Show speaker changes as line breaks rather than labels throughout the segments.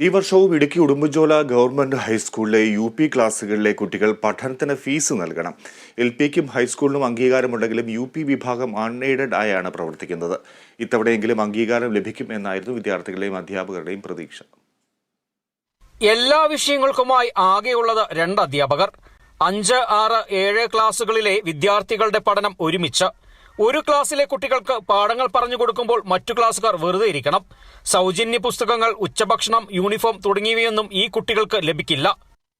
ഈ വർഷവും ഇടുക്കി ഉടുമ്പൻചോല ഗവൺമെന്റ് ഹൈസ്കൂളിലെ യു പി ക്ലാസ്സുകളിലെ കുട്ടികൾ പഠനത്തിന് ഫീസ് നൽകണം. എൽ പിക്കും ഹൈസ്കൂളിനും അംഗീകാരമുണ്ടെങ്കിലും യു പി വിഭാഗം അൺഎയ്ഡഡ് ആയാണ് പ്രവർത്തിക്കുന്നത്. ഇത്തവണയെങ്കിലും അംഗീകാരം ലഭിക്കും എന്നായിരുന്നു വിദ്യാർത്ഥികളുടെയും അധ്യാപകരുടെയും പ്രതീക്ഷ.
എല്ലാ വിഷയങ്ങൾക്കുമായി ആകെയുള്ളത് രണ്ട് അധ്യാപകർ. അഞ്ച് ആറ് ഏഴ് ക്ലാസ്സുകളിലെ വിദ്യാർത്ഥികളുടെ പഠനം ഒരുമിച്ച് ഒരു ക്ലാസ്സിലെ കുട്ടികൾക്ക് പാഠങ്ങൾ പറഞ്ഞു കൊടുക്കുമ്പോൾ മറ്റു ക്ലാസ്സുകാർ വെറുതെ ഇരിക്കണം സൗജന്യ പുസ്തകങ്ങൾ ഉച്ചഭക്ഷണം യൂണിഫോം തുടങ്ങിയവയൊന്നും ഈ കുട്ടികൾക്ക് ലഭിക്കില്ല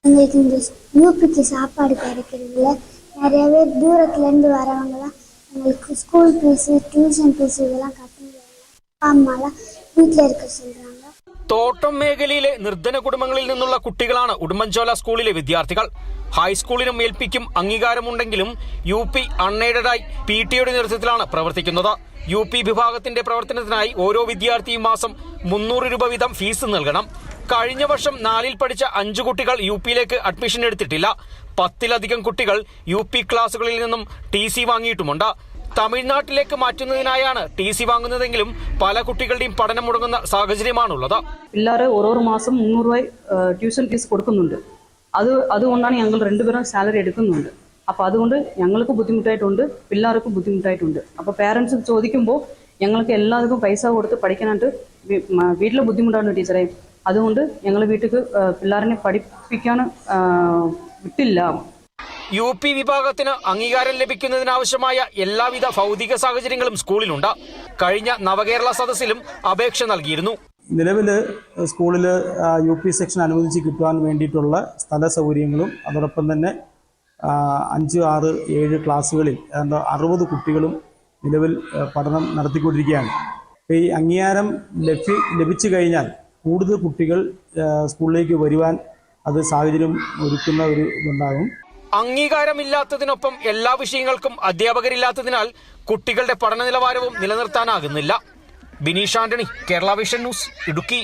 எங்களுக்கு இந்த யூபிக்கு சாப்பாடு கிடைக்கிறதுல நிறைய பேர் தூரத்துல இருந்து வரவங்கலாம் எங்களுக்கு ஸ்கூல் ஃபீஸு டியூஷன் ஃபீஸு இதெல்லாம் கட்ட முடியாது அப்பா அம்மாலாம் வீட்டில் இருக்க சொல்கிறாங்க
തോട്ടം മേഖലയിലെ നിർധന കുടുംബങ്ങളിൽ നിന്നുള്ള കുട്ടികളാണ് ഉടുമ്പൻചോല സ്കൂളിലെ വിദ്യാർത്ഥികൾ. ഹൈസ്കൂളിനും എൽ അംഗീകാരമുണ്ടെങ്കിലും യു പി അൺഎയ്ഡഡായി പി ടിയുടെ നേതൃത്വത്തിലാണ് പ്രവർത്തിക്കുന്നത്. യു പി വിഭാഗത്തിന്റെ പ്രവർത്തനത്തിനായി ഓരോ വിദ്യാർത്ഥിയും മാസം മുന്നൂറ് രൂപ വീതം ഫീസ് നൽകണം. കഴിഞ്ഞ വർഷം നാലിൽ പഠിച്ച അഞ്ചു കുട്ടികൾ യു പിയിലേക്ക് അഡ്മിഷൻ എടുത്തിട്ടില്ല. പത്തിലധികം കുട്ടികൾ യു പി ക്ലാസുകളിൽ നിന്നും ടി സി വാങ്ങിയിട്ടുമുണ്ട്. തമിഴ്നാട്ടിലേക്ക് മാറ്റുന്നതിനായാണ് ടി സി വാങ്ങുന്നതെങ്കിലും പല കുട്ടികളുടെയും പഠനം മുടങ്ങുന്ന സാഹചര്യമാണുള്ളത്.
പിള്ളേരെ ഓരോ മാസം മുന്നൂറ് രൂപ ട്യൂഷൻ ഫീസ് കൊടുക്കുന്നുണ്ട്. അത് അതുകൊണ്ടാണ് ഞങ്ങൾ രണ്ടുപേരും സാലറി എടുക്കുന്നുണ്ട്. അപ്പോൾ അതുകൊണ്ട് ഞങ്ങൾക്ക് ബുദ്ധിമുട്ടായിട്ടുണ്ട് പിള്ളേർക്കും ബുദ്ധിമുട്ടായിട്ടുണ്ട്. അപ്പോൾ പേരൻസ് ചോദിക്കുമ്പോൾ ഞങ്ങൾക്ക് എല്ലാവർക്കും പൈസ കൊടുത്ത് പഠിക്കാനായിട്ട് വീട്ടിലെ ബുദ്ധിമുട്ടാണ് ടീച്ചറെ. അതുകൊണ്ട് ഞങ്ങൾ വീട്ടിൽ പിള്ളേരെ പഠിപ്പിക്കാൻ വിട്ടില്ല.
യു പി വിഭാഗത്തിന് അംഗീകാരം ലഭിക്കുന്നതിനാവശ്യമായ എല്ലാവിധ ഭൗതിക സാഹചര്യങ്ങളും സ്കൂളിലുണ്ട്. കഴിഞ്ഞ നവകേരള സദസ്സിലും അപേക്ഷ നൽകിയിരുന്നു.
നിലവിൽ സ്കൂളിൽ യു പി സെക്ഷൻ അനുവദിച്ച് കിട്ടുവാൻ വേണ്ടിയിട്ടുള്ള സ്ഥല സൗകര്യങ്ങളും അതോടൊപ്പം തന്നെ അഞ്ച് ആറ് ഏഴ് ക്ലാസ്സുകളിൽ ഏതാണ്ട് അറുപത് കുട്ടികളും നിലവിൽ പഠനം നടത്തിക്കൊണ്ടിരിക്കുകയാണ്. ഈ അംഗീകാരം ലഭ്യ ലഭിച്ചു കഴിഞ്ഞാൽ കൂടുതൽ കുട്ടികൾ സ്കൂളിലേക്ക് വരുവാൻ അത് സാഹചര്യം ഒരുക്കുന്ന ഒരു ഇതുണ്ടാകും.
അംഗീകാരമില്ലാത്തതിനൊപ്പം എല്ലാ വിഷയങ്ങൾക്കും അധ്യാപകരില്ലാത്തതിനാൽ കുട്ടികളുടെ പഠന നിലവാരവും നിലനിർത്താനാകുന്നില്ല. Bineesh Antony Kerala Vision News Idukki.